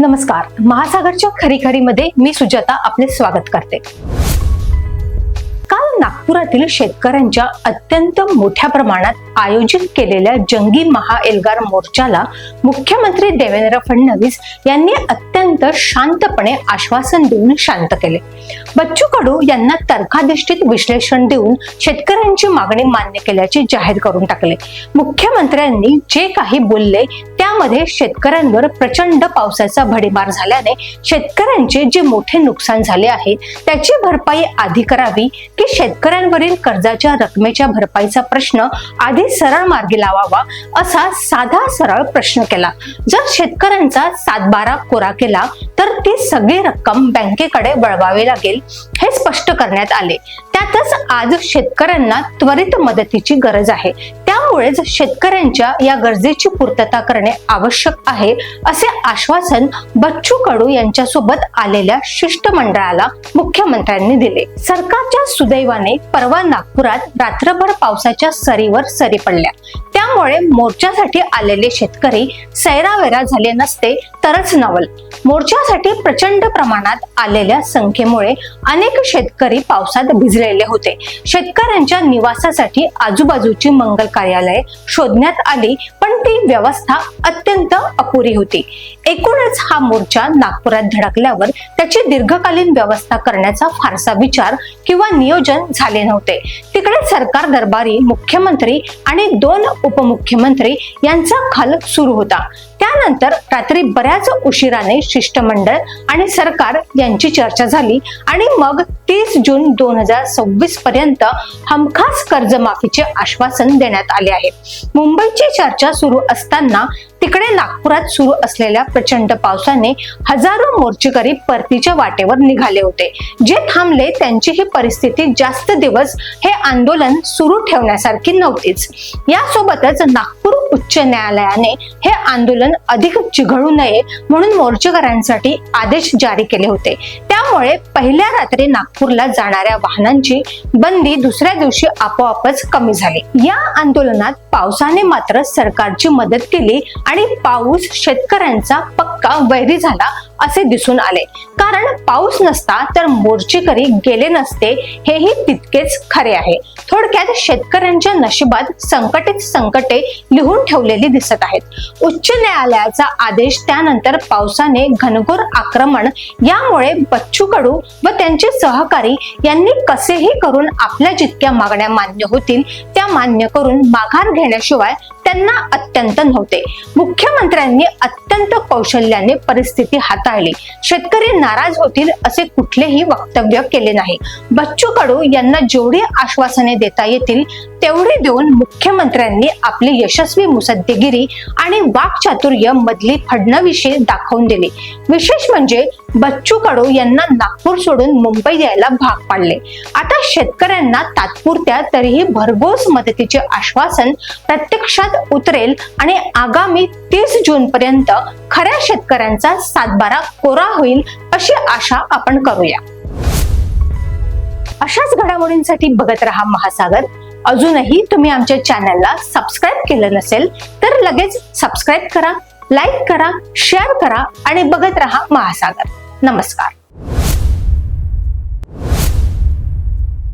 नमस्कार. महासागरच्या खरीखरीमध्ये मी सुजाता आपले स्वागत करते. काल नागपुरातील शेतकऱ्यांच्या अत्यंत मोठ्या प्रमाणात आयोजित केलेल्या जंगी महाएल्गार मोर्चाला मुख्यमंत्री देवेंद्र फडणवीस यांनी अत्यंत शांतपणे आश्वासन देऊन शांत केले. बच्चू कडू यांना तर्काधिष्ठित विश्लेषण देऊन शेतकऱ्यांची मागणी मान्य केल्याचे जाहीर करून टाकले. मुख्यमंत्र्यांनी जे काही बोलले त्यामध्ये शेतकऱ्यांवर प्रचंड पावसाचा भडीमार झाल्याने शेतकऱ्यांचे जे मोठे नुकसान झाले आहे त्याची भरपाई आधी करावी की शेतकऱ्यांवरील कर्जाच्या रकमेच्या भरपाईचा प्रश्न आधी सरळ मार्गी लावावा असा साधा सरळ प्रश्न केला. जर शेतकऱ्यांचा सातबारा कोरा केला तर ती सगळी रक्कम बँकेकडे वळवावी लागेल हे स्पष्ट करण्यात आले. त्यातच आज शेतकऱ्यांना त्वरित मदतीची गरज आहे. त्यामुळेच शेतकऱ्यांच्या या गरजेची पूर्तता करणे आवश्यक आहे असे आश्वासन बच्चू कडू यांच्यासोबत आलेल्या शिष्टमंडळाला मुख्यमंत्र्यांनी दिले. सरकारच्या सुदैवाने परवा नागपुरात रात्रभर पावसाच्या सरीवर सरी पडल्या. त्यामुळे मोर्चासाठी आलेले शेतकरी सैरावेरा झाले नसते तरच नवल. मोर्चासाठी प्रचंड प्रमाणात आलेल्या संख्येमुळे अनेक शेतकरी पावसात भिजलेले होते. शेतकऱ्यांच्या निवासासाठी आजूबाजूची मंगल कार्यालय शोधण्यात आली पण ती व्यवस्था अत्यंत अपुरी होती. एकूणच हा मोर्चा नागपुरात धडकल्यावर त्याची दीर्घकालीन व्यवस्था करण्याचा फारसा विचार किंवा नियोजन झाले नव्हते. तिकडे सरकार दरबारी मुख्यमंत्री आणि दोन उपमुख्यमंत्री यांचा खल सुरू होता. त्यानंतर रात्री बऱ्याच उशिराने शिष्टमंडळ आणि सरकार यांची चर्चा झाली आणि मग तीस जून दोन हजार सव्वीस पर्यंत हमखास कर्जमाफीचे आश्वासन देण्यात आले आहे. मुंबईची चर्चा सुरू असताना तिकडे नागपुरात सुरू असलेल्या प्रचंड पावसाने हजारो मोर्चेकरी परतीच्या वाटेवर निघाले होते. जे थांबले त्यांची ही परिस्थिती जास्त दिवस हे आंदोलन सुरू ठेवण्यासारखी नव्हतीच. यासोबतच नागपूर उच्च न्यायालयाने हे आंदोलन अधिक चिघळू नये म्हणून मोर्चेकऱ्यांसाठी आदेश जारी केले होते. त्यामुळे पहिल्या रात्री नागपूरला जाणाऱ्या वाहनांची बंदी दुसऱ्या दिवशी आपोआपच कमी झाली. या आंदोलनात पावसाने मात्र सरकारची मदत केली आणि पाऊस शेतकऱ्यांचा पक्का वैरी झाला. असे दिसून आले. कारण पाऊस नसता तर मोर्चेकरी गेले नसते हेही तितकेच खरे आहे. थोडक्यात शेतकऱ्यांच्या नशिबात संकटित संकटे लिहून ठेवलेली दिसत आहेत. उच्च न्यायालयाचा आदेश त्यानंतर पावसाने घनघोर आक्रमण यामुळे बच्चू कडू व त्यांचे सहकारी यांनी कसेही करून आपल्या जितक्या मागण्या मान्य होतील मान्य करून माघार घेण्याशिवाय त्यांना अत्यंत नव्हते. मुख्यमंत्र्यांनी अत्यंत कौशल्याने परिस्थिती हाताळली. शेतकरी नाराज होतील असे कुठलेही वक्तव्य केले नाही. बच्चू कडू यांना जेवढी आश्वासने देता येतील तेवढी देऊन मुख्यमंत्र्यांनी आपली यशस्वी मुसद्देगिरी आणि वाक्चातुर्य मधली फडणवीशी दाखवून दिली. विशेष म्हणजे बच्चू कडू यांना नागपूर सोडून मुंबई यायला भाग पाडले. आता शेतकऱ्यांना तात्पुरत्या तरीही भरघोस मदतीचे आश्वासन प्रत्यक्षात उतरेल आणि आगामी तीस जून पर्यंत खऱ्या शेतकऱ्यांचा सातबारा कोरा होईल अशी आशा आपण करूया. अशाच घडामोडींसाठी बघत रहा महासागर. अजूनही तुम्ही आमच्या चॅनलला सबस्क्राईब केलं नसेल तर लगेच सबस्क्राईब करा. लाईक करा शेअर करा आणि बघत रहा महासागर. नमस्कार.